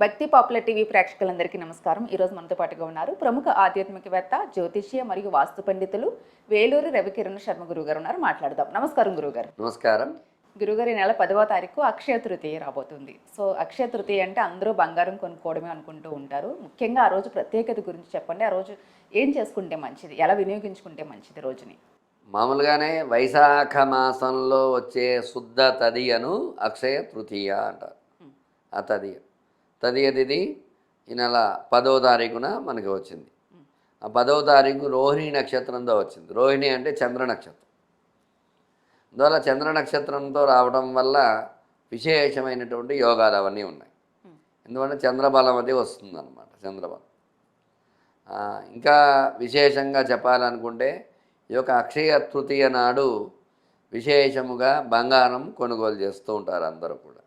భక్తి popular TV ప్రేక్షకులందరికీ నమస్కారం. ఈరోజు మనతో పాటుగా ఉన్నారు ప్రముఖ ఆధ్యాత్మికవేత్త జ్యోతిష్య మరియు వాస్తు పండితులు వేలూరు రవికిరణ్ శర్మ గురువు గారు ఉన్నారు. మాట్లాడదాం. నమస్కారం గురుగారు నమస్కారం. గురుగారు ఈ నెల పదవ తారీఖు అక్షయ తృతీయ రాబోతుంది. సో అక్షయ తృతీయ అంటే అందరూ బంగారం కొనుక్కోవడమే అనుకుంటూ ఉంటారు. ముఖ్యంగా ఆ రోజు ప్రత్యేకత గురించి చెప్పండి. ఆ రోజు ఏం చేసుకుంటే మంచిది? ఎలా వినియోగించుకుంటే మంచిది రోజుని? మామూలుగానే వైశాఖ మాసంలో వచ్చే శుద్ధ తదియను అక్షయ తృతీయ అంటారు. ఆ తదియ. తదియ ఈ నెల పదో తారీఖున మనకి వచ్చింది. ఆ పదవ తారీఖు రోహిణి నక్షత్రంతో వచ్చింది. రోహిణి అంటే చంద్ర నక్షత్రం. అందువల్ల చంద్ర నక్షత్రంతో రావడం వల్ల విశేషమైనటువంటి యోగాలు అవన్నీ ఉన్నాయి ఎందుకంటే చంద్రబలం అది వస్తుందన్నమాట చంద్రబలం ఇంకా విశేషంగా చెప్పాలనుకుంటే ఈ యొక్క అక్షయ తృతీయ నాడు విశేషముగా బంగారం కొనుగోలు చేస్తూ ఉంటారు అందరూ కూడా.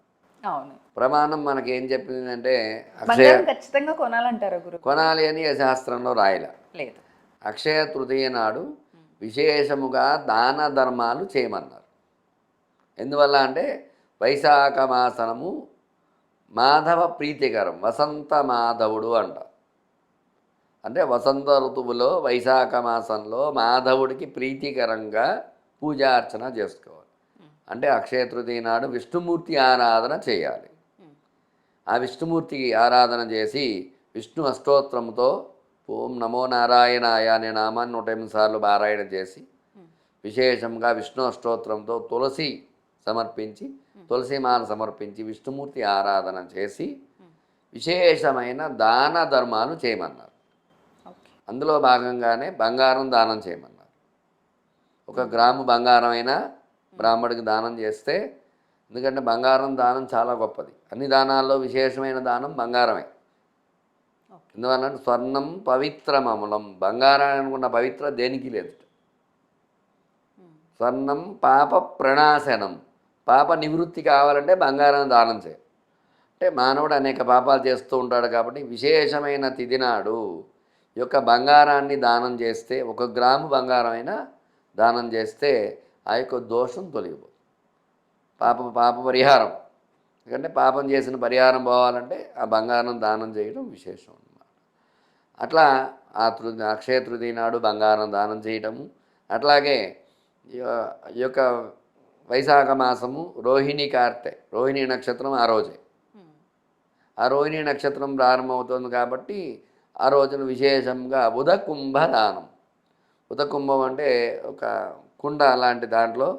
అవును. ప్రమాణం మనకి ఏం చెప్పిందంటే అక్షయ ఖచ్చితంగా కొనాలంటారా గురు. కొనాలి అని శాస్త్రంలో రాయలే. లేదు. అక్షయ తృతీయ నాడు విశేషముగా దాన ధర్మాలు చేయమన్నారు. ఎందువల్ల అంటే వైశాఖ మాసనము మాధవ ప్రీతికరం వసంత మాధవుడు అంట. అంటే వసంత ఋతువులో వైశాఖ మాసంలో మాధవుడికి ప్రీతికరంగా పూజార్చన చేసుకోవాలి. అంటే అక్షయ తృతీయ నాడు విష్ణుమూర్తి ఆరాధన చేయాలి. ఆ విష్ణుమూర్తికి ఆరాధన చేసి విష్ణు అష్టోత్తరంతో ఓం నమో నారాయణాయ అనే నామాన్ని నూట ఎనిమిది సార్లు పారాయణ చేసి విశేషంగా విష్ణు అష్టోత్తరంతో తులసి సమర్పించి తులసి మాల సమర్పించి విష్ణుమూర్తి ఆరాధన చేసి విశేషమైన దాన ధర్మాలు చేయమన్నారు. అందులో భాగంగానే బంగారం దానం చేయమన్నారు. ఒక గ్రాము బంగారం అయినా బ్రాహ్మడికి దానం చేస్తే ఎందుకంటే బంగారం దానం చాలా గొప్పది. అన్ని దానాల్లో విశేషమైన దానం బంగారమే. ఓకే. ఎందువల్ల స్వర్ణం పవిత్రమములం. బంగారానికి ఉన్న పవిత్ర దేనికి లేదు. స్వర్ణం పాప ప్రణాశనం. పాప నివృత్తి కావాలంటే బంగారం దానం చేయాలి. అంటే మానవుడు అనేక పాపాలు చేస్తూ ఉంటాడు కాబట్టి విశేషమైన తిథి నాడు ఈ యొక్క బంగారాన్ని దానం చేస్తే ఒక గ్రాము బంగారం అయినా దానం చేస్తే ఆ యొక్క దోషం తొలగిపోతుంది. పాప పాప పరిహారం. ఎందుకంటే పాపం చేసిన పరిహారం పోవాలంటే ఆ బంగారం దానం చేయడం విశేషం అన్నమాట. అట్లా ఆ తృ అక్షయ తృతీయ నాడు బంగారం దానం చేయటము అట్లాగే ఈ యొక్క వైశాఖ మాసము రోహిణి కార్తె రోహిణి నక్షత్రం ఆ రోజే. ఆ రోహిణి నక్షత్రం ప్రారంభమవుతుంది కాబట్టి ఆ రోజున విశేషంగా ఉదకుంభ దానం. ఉదకుంభం అంటే ఒక కుండ లాంటి దాంట్లో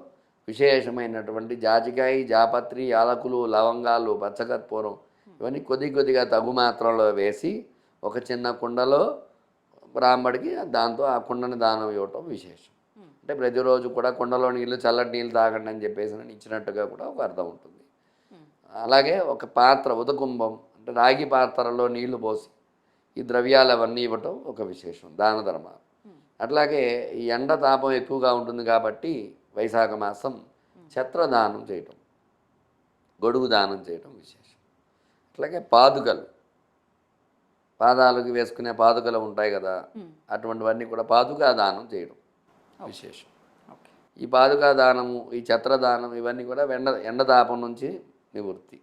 విశేషమైనటువంటి జాజికాయ జాపత్రి యాలకులు లవంగాలు పచ్చకర్పూరం ఇవన్నీ కొద్ది కొద్దిగా తగు మాత్రలో వేసి ఒక చిన్న కుండలో బ్రాహ్మడికి దాంతో ఆ కుండని దానం ఇవ్వటం విశేషం. అంటే ప్రతిరోజు కూడా కుండలో నీళ్ళు చల్లటి నీళ్ళు తాగండి అని చెప్పేసి ఇచ్చినట్టుగా కూడా ఒక అర్థం ఉంటుంది. అలాగే ఒక పాత్ర ఉదకుంభం అంటే రాగి పాత్రలో నీళ్ళు పోసి ఈ ద్రవ్యాలు అవన్నీ ఇవ్వటం ఒక విశేషం దాన ధర్మాలు. అట్లాగే ఈ ఎండ తాపం ఎక్కువగా ఉంటుంది కాబట్టి వైశాఖ మాసం ఛత్రదానం చేయటం గొడుగు దానం చేయటం విశేషం. అట్లాగే పాదుకలు. పాదాలకు వేసుకునే పాదుకలు ఉంటాయి కదా అటువంటివన్నీ కూడా పాదుకా దానం చేయడం విశేషం. ఈ పాదుకా దానము ఈ ఛత్రదానం ఇవన్నీ కూడా ఎండ ఎండతాపం నుంచి నివృత్తి.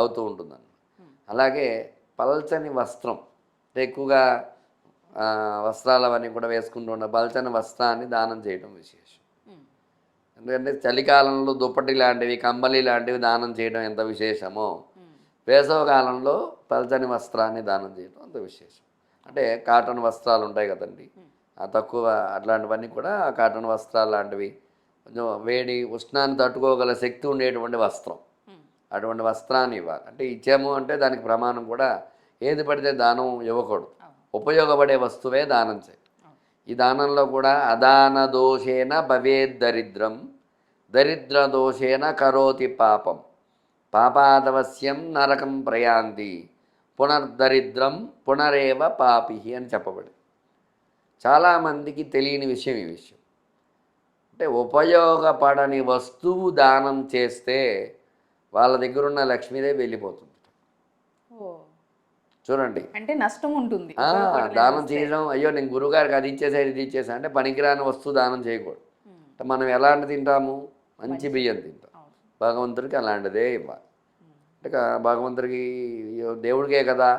అవుతూ ఉంటుందన్నమాట. అలాగే పల్చని వస్త్రం అంటే ఎక్కువగా వస్త్రాలు అవన్నీ కూడా వేసుకుంటూ ఉన్న పల్చని వస్త్రాన్ని దానం చేయడం విశేషం. ఎందుకంటే చలికాలంలో దుప్పటి లాంటివి కంబలి లాంటివి దానం చేయడం ఎంత విశేషమో వేసవ కాలంలో పల్చని వస్త్రాన్ని దానం చేయడం అంత విశేషం. అంటే కాటన్ వస్త్రాలు ఉంటాయి కదండి. ఆ తక్కువ అట్లాంటివన్నీ కూడా ఆ కాటన్ వస్త్రాలు లాంటివి కొంచెం వేడి ఉష్ణాన్ని తట్టుకోగల శక్తి ఉండేటువంటి వస్త్రం. అటువంటి వస్త్రాన్ని ఇవ్వాలి. అంటే ఇచ్చాము అంటే దానికి ప్రమాణం కూడా ఏది పడితే దానం ఇవ్వకూడదు. ఉపయోగపడే వస్తువే దానం చేయి ఈ దానంలో కూడా అదాన దోషేన భవేద్ దరిద్రం దరిద్ర దోషేన కరోతి పాపం పాపాదవశ్యం నరకం ప్రయాంతి పునర్దరిద్రం పునరేవ పాపి అని చెప్పబడి. చాలామందికి తెలియని విషయం ఈ విషయం. అంటే ఉపయోగపడని వస్తువు దానం చేస్తే వాళ్ళ దగ్గరున్న లక్ష్మీదేవి వెళ్ళిపోతుంది. చూడండి. అంటే నష్టం ఉంటుంది. దానం. చేయడం అయ్యో నేను గురుగారికి అది ఇచ్చేసా ఇది ఇచ్చేసా అంటే పనికిరాని వస్తువు దానం చేయకూడదు. మనం ఎలాంటి తింటాము? మంచి బియ్యం తింటాం. భగవంతుడికి అలాంటిదే ఇవ్వాలి. అంటే భగవంతుడికి దేవుడికే కదా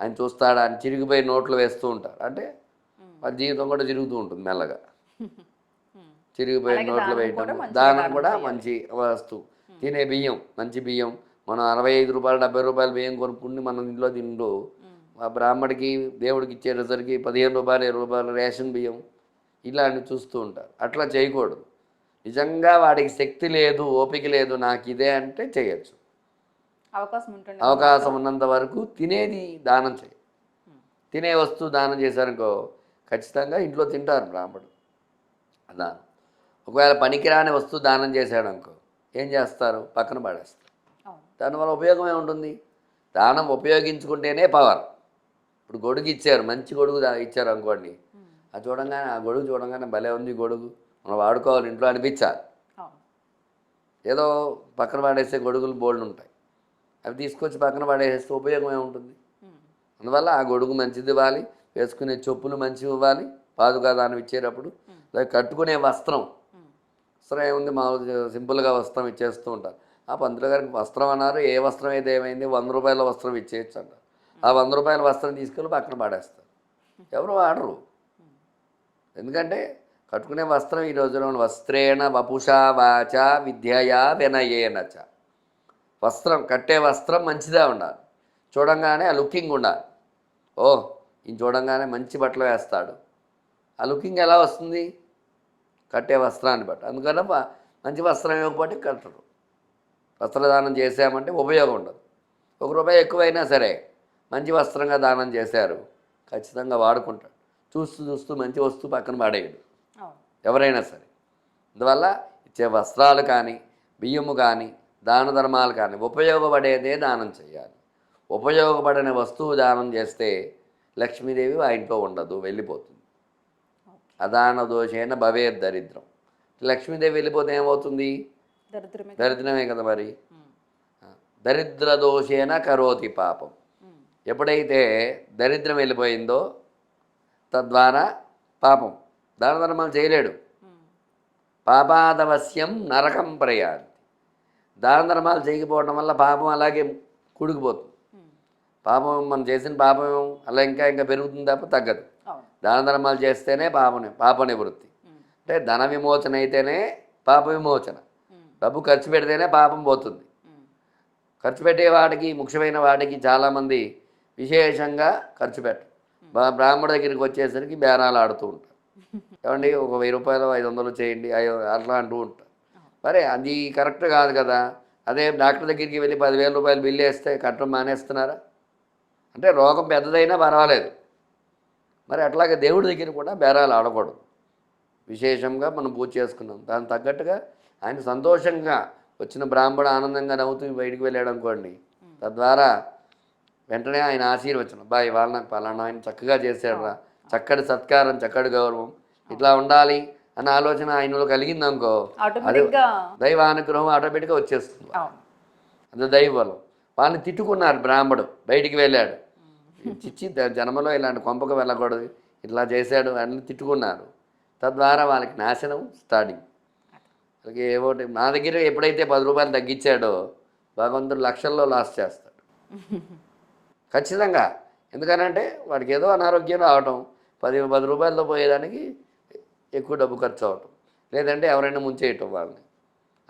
ఆయన చూస్తాడా అని చిరిగిపోయి నోట్లు వేస్తూ ఉంటారు అంటే వాళ్ళ జీవితం కూడా తిరుగుతూ ఉంటుంది మెల్లగా. చిరిగిపోయి నోట్లు వేయటం దానం కూడా. మంచి వస్తువు. తినే బియ్యం మంచి బియ్యం మనం అరవై ఐదు రూపాయలు డెబ్బై రూపాయలు బియ్యం కొనుక్కుని మనం ఇంట్లో తింటూ ఆ బ్రాహ్మడికి దేవుడికి ఇచ్చేసరికి పదిహేను రూపాయలు ఇరవై రూపాయలు రేషన్ బియ్యం ఇలాంటివి చూస్తూ ఉంటారు. అట్లా చేయకూడదు. నిజంగా వాడికి శక్తి లేదు ఓపిక లేదు నాకు ఇదే అంటే చేయొచ్చు. అవకాశం ఉంటుంది అవకాశం ఉన్నంత వరకు తినేది దానం చేయి. తినే వస్తువు దానం చేశారనుకో ఖచ్చితంగా ఇంట్లో తింటారు బ్రాహ్మడు. దానం ఒకవేళ పనికిరాని వస్తువు దానం చేశాడు అనుకో ఏం చేస్తారు? పక్కన పడేస్తారు. దానివల్ల ఉపయోగం ఏముంటుంది దానం ఉపయోగించుకుంటేనే పవర్ ఇప్పుడు గొడుగు ఇచ్చారు మంచి గొడుగు ఇచ్చారు అనుకోండి. అది చూడంగానే ఆ గొడుగు చూడంగానే భలే ఉంది గొడుగు. మనం వాడుకోవాలి ఇంట్లో అనిపించాలి. ఏదో పక్కన పడేసే గొడుగులు బోల్డ్ ఉంటాయి. అవి తీసుకొచ్చి పక్కన పడేస్తే ఉపయోగం ఏముంటుంది ఉమ్. అందువల్ల ఆ గొడుగు మంచిది ఇవ్వాలి. వేసుకునే చెప్పులు మంచివి ఇవ్వాలి. పాదుగా దానం ఇచ్చేటప్పుడు కట్టుకునే వస్త్రం. వస్త్రం ఏముంది? మామూలు సింపుల్గా వస్త్రం ఇచ్చేస్తూ ఉంటారు. ఆ పంతులు గారికి వస్త్రం అన్నారు. ఏ వస్త్రం అయితే ఏమైంది? వంద రూపాయల వస్త్రం ఇచ్చేయచ్చు అన్నారు ఆ వంద రూపాయల వస్త్రం తీసుకెళ్ళి పక్కన పడేస్తారు. ఎవరు వాడరు. ఎందుకంటే కట్టుకునే వస్త్రం ఈ రోజులో వస్త్రేణ వపుషా వాచ విద్యయా వినయేనచ వస్త్రం కట్టే వస్త్రం మంచిదే ఉండాలి. చూడంగానే ఆ లుకింగ్ ఉండాలి. ఓ ఈయన చూడంగానే మంచి బట్టలు వేస్తాడు. ఆ లుకింగ్ ఎలా వస్తుంది? కట్టే వస్త్రాన్ని బట్టి. అందుకనే మంచి వస్త్రం ఇవ్వకపోతే కట్టరు. వస్త్రదానం చేసామంటే ఉపయోగం ఉండదు. ఒక రూపాయి ఎక్కువైనా సరే మంచి వస్త్రంగా దానం చేశారు ఖచ్చితంగా వాడుకుంటాడు. చూస్తూ చూస్తూ మంచి వస్తువు పక్కన పడేయడు. ఎవరైనా సరే. అందువల్ల ఇచ్చే వస్త్రాలు కానీ బియ్యము కానీ దాన ధర్మాలు కానీ ఉపయోగపడేదే దానం చేయాలి. ఉపయోగపడని వస్తువు దానం చేస్తే లక్ష్మీదేవి ఆ ఇంట్లో ఉండదు వెళ్ళిపోతుంది. అదాన దోషేన భవే దరిద్రం. లక్ష్మీదేవి వెళ్ళిపోతే ఏమవుతుంది? దరిద్రమే దరిద్రమే కదా మరి. దరిద్ర దోషేన కరోతి పాపం. ఎప్పుడైతే దరిద్రం వెళ్ళిపోయిందో తద్వారా పాపం దాన ధర్మాలు చేయలేడు ఉమ్. పాపాదవశ్యం నరకం ప్రయాది దాన ధర్మాలు చేయకపోవడం వల్ల పాపం అలాగే కుడికిపోతుంది. పాపం మనం చేసిన పాపం అలా ఇంకా ఇంకా పెరుగుతుంది తప్ప తగ్గదు దాన ధర్మాలు చేస్తేనే పాప పాప నివృత్తి. అంటే ధన విమోచన అయితేనే పాప విమోచన. డబ్బు ఖర్చు పెడితేనే పాపం పోతుంది. ఖర్చు పెట్టే వాడికి ముఖ్యమైన వాడికి చాలామంది విశేషంగా ఖర్చు పెట్టరు. బ్రాహ్మణ దగ్గరికి వచ్చేసరికి బేరాలు ఆడుతూ ఉంటారు. ఏమండి ఒక వెయ్యి రూపాయలు ఐదు వందలు చేయండి అట్లా అంటూ ఉంటారు. మరి అది కరెక్ట్ కాదు కదా. అదే డాక్టర్ దగ్గరికి వెళ్ళి పదివేల రూపాయలు బిల్లు వేస్తే కట్టడం మానేస్తున్నారా? అంటే రోగం పెద్దదైనా పర్వాలేదు. మరి అట్లాగే దేవుడి దగ్గర కూడా బేరాలు ఆడకూడదు. విశేషంగా మనం పూజ చేసుకున్నాం. దానికి తగ్గట్టుగా ఆయన సంతోషంగా వచ్చిన బ్రాహ్మణ ఆనందంగా నవ్వుతూ బయటికి వెళ్ళాడు అనుకోండి. తద్వారా వెంటనే ఆయన ఆశీర్వచనం బా ఇవాళ నాకు పలానా ఆయన చక్కగా చేశాడు రా. చక్కటి సత్కారం చక్కటి గౌరవం. ఇట్లా ఉండాలి అన్న ఆలోచన ఆయనలో కలిగింది అనుకో అది గా దైవానుగ్రహం ఆటోమేటిక్గా వచ్చేస్తుంది. అది దైవబలం. వాళ్ళని తిట్టుకున్నారు బ్రాహ్మడు బయటికి వెళ్ళాడు. చిచ్చి జన్మలో ఇలాంటి కొంపకు వెళ్ళకూడదు. ఇట్లా చేశాడు అని తిట్టుకున్నారు. తద్వారా వాళ్ళకి నాశనం స్టార్టింగ్. అలాగే ఏవో నా దగ్గర ఎప్పుడైతే పది రూపాయలు తగ్గించాడో భగవంతుడు లక్షల్లో లాస్ చేస్తాడు. ఖచ్చితంగా. ఎందుకనంటే వాడికి ఏదో అనారోగ్యం రావటం పది పది రూపాయలతో పోయేదానికి ఎక్కువ డబ్బు ఖర్చు అవటం లేదంటే ఎవరైనా ముంచేయటం వాళ్ళని.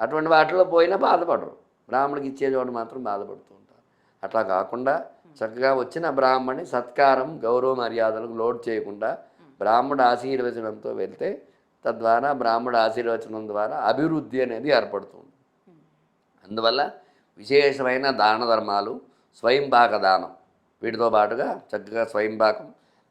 అటువంటి వాటిలో పోయినా బాధపడరు. బ్రాహ్మణికి ఇచ్చే మాత్రం బాధపడుతూ ఉంటారు. అట్లా కాకుండా చక్కగా వచ్చిన బ్రాహ్మణి సత్కారం గౌరవ మర్యాదలకు లోడ్ చేయకుండా బ్రాహ్మణ ఆశీర్వచనంతో వెళ్తే తద్వారా బ్రాహ్మణ ఆశీర్వచనం ద్వారా అభివృద్ధి అనేది ఏర్పడుతుంది. అందువల్ల విశేషమైన దాన ధర్మాలు స్వయంపాక దానం వీటితో పాటుగా చక్కగా స్వయంపాకం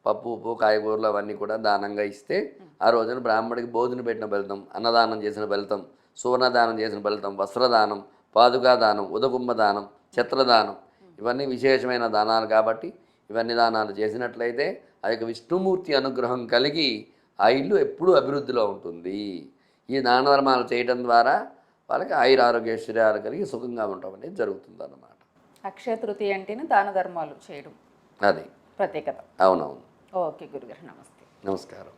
పప్పు ఉప్పు కాయగూరలు అవన్నీ కూడా దానంగా ఇస్తే ఆ రోజున బ్రాహ్మడికి భోజనం పెట్టిన ఫలితం అన్నదానం చేసిన ఫలితం సువర్ణదానం చేసిన ఫలితం వస్త్రదానం పాదుకా దానం ఉదకుంభ దానం ఛత్రదానం ఇవన్నీ విశేషమైన దానాలు కాబట్టి ఇవన్నీ దానాలు చేసినట్లయితే ఆ యొక్క విష్ణుమూర్తి అనుగ్రహం కలిగి ఆ ఇల్లు ఎప్పుడూ అభివృద్ధిలో ఉంటుంది. ఈ దాన ధర్మాలు చేయడం ద్వారా వాళ్ళకి ఆయుర ఆరోగ్యశ్వర్యాలు కలిగి సుఖంగా ఉండటం అనేది జరుగుతుంది అన్నమాట అక్షయ తృతీయ అంటేనే దాన ధర్మాలు చేయడం. అది. ప్రత్యేకత. అవునవును. ఓకే గురుగారు నమస్తే. నమస్కారం.